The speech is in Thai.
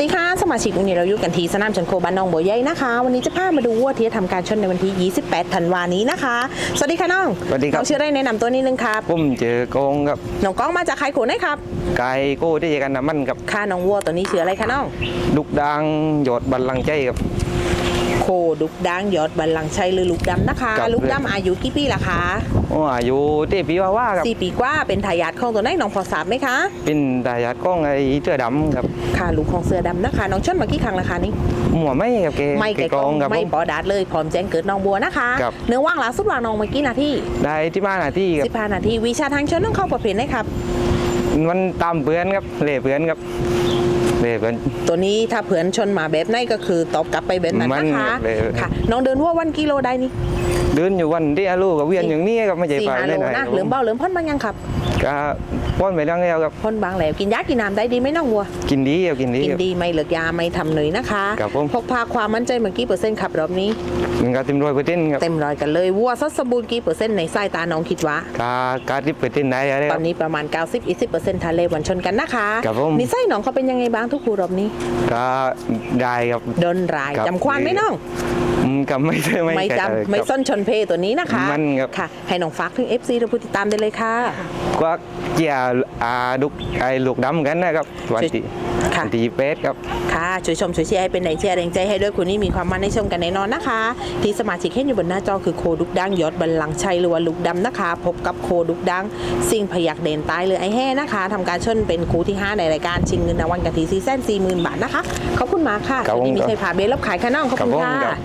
ดีค่ะ สมาชิกวันนี้เราอยู่กันที่สนามชนโคบ้านหนองบัวใหญ่นะคะ วันนี้จะพามาดูวัวที่จะทำการชนในวันที่ 28 ธันวานี้นะคะ สวัสดีค่ะน้องสวัสดีครับ น้องชื่ออะไรแนะนำตัวนิดนึงครับผมเจอโกงกับน้องก้องมาจากใครโขนได้ครับไก่โก้ที่กันน้ำมันกับค่ะน้องวัวตัวนี้ชื่ออะไรคะน้อง ลูกดังหยอดบัลลังก์ใจกับ โคดุกดังยอดบัลลังก์ชัยหรือลูกดำนะคะ ครับ ลูกดำอายุกี่ปีละคะโอ้อายุที่ปีว่าว่ากับสี่ปีกว่าเป็นทายาทของตัวไหนน้องพอทราบไหมคะ เป็นทายาทก้องไอ้เสื้อดำครับค่ะลูกของเสือดำนะคะ น้องชนมากี่ครั้งละคะนี่หัวไม่กับเกไม่เกไก่กกรอองงครับไม่ผม ปอดาดเลยพร้อมแจ้งเกิดน้องบัวนะคะ ครับ เนื้อว่างหลาสุดว่างน้องเมื่อกี้นาทีได้ที่บ้านหน้าที่กับ สิบห้านาทีวิชาทางชนต้องเข้าประเภทไหนครับ มันตามเพื่อนครับเล่เพื่อนครับ เล่เพื่อนตัวนี้ถ้าเผื่อนชนมาแบบไหนก็คือตอบกลับไปแบบนั้นมันนะคะเลยค่ะ น้องเดินว่าวันกิโลได้นี่เดินอยู่วันที่อาลูกกับเวียนอย่างนี้ครับไม่ใช่สี่ไปห้าไหโลนไหนนะเหลือมเบาเหลือมพ่นบางยังครับก็ป้อนไปเรื่องแล้วครับ พ่นบางแล้วกินยากินน้ำได้ดีไหมน้องวัว กินดีครับกินดีกินครับ ดีไม่เลิกยาไม่ทำหนุยนะคะครับผม พกพาความมั่นใจเมื่อกี้เปอร์เซ็นต์ขับรอบนี้ มันก็เต็มร้อยเปอร์เซ็นต์ครับเต็มร้อยกันเลยวัวซัดสมบูรณ์กี่เปอร์เซ็นต์ในสายตาน้องคิดว่า กาการที่เปอร์เซ็นต์ไหนอะไรคตอรับ นนี้ประมาณ 90-20%ทะเลวันชนกันนะคะครับผม นิสัยน้องเขาเป็นยังไงบ้างทุกครูรอบนี้ ก็ได้ครับเดินรายครับ จำควานไหมน้อง อืมก็ไม่ใช่ไม่ไม่ใช่จำไม่ครับส้นชนเพตัวนี้นะคะมันครับ ค่ะ ให้น้องฟักถึง FC เราผู้ติดตามได้เลยค่ะ ก็เกี่ยอาดุกไอ้ลูกดำกันนะครับวันที่ ค่ะวันที่เป็ดครับ ค่ะช่วยชมช่วยเชียร์ให้เป็นแรงเชียร์แรงใจให้ด้วยคุณนี่มีความมันในชมกันแน่นอนนะคะ ที่สมาชิกเห็นอยู่บนหน้าจอคือโคดุกดังยอดบัลลังก์ชัยหรือว่าลูกดำนะคะ พบกับโคดุกดังสิ่งพยักเด่นตายเลยไอ้แห่นะคะทำการชนเป็นคู่ที่ 5 ในรายการชิงเงินรางวัลกะทิซีแซนสี่หมื่นบาทนะคะขอบคุณมากค่ะครับผมวันนี้มีชัยพาเบลรับขายค่ะน้องขอบคุณครับผมค่ะครับ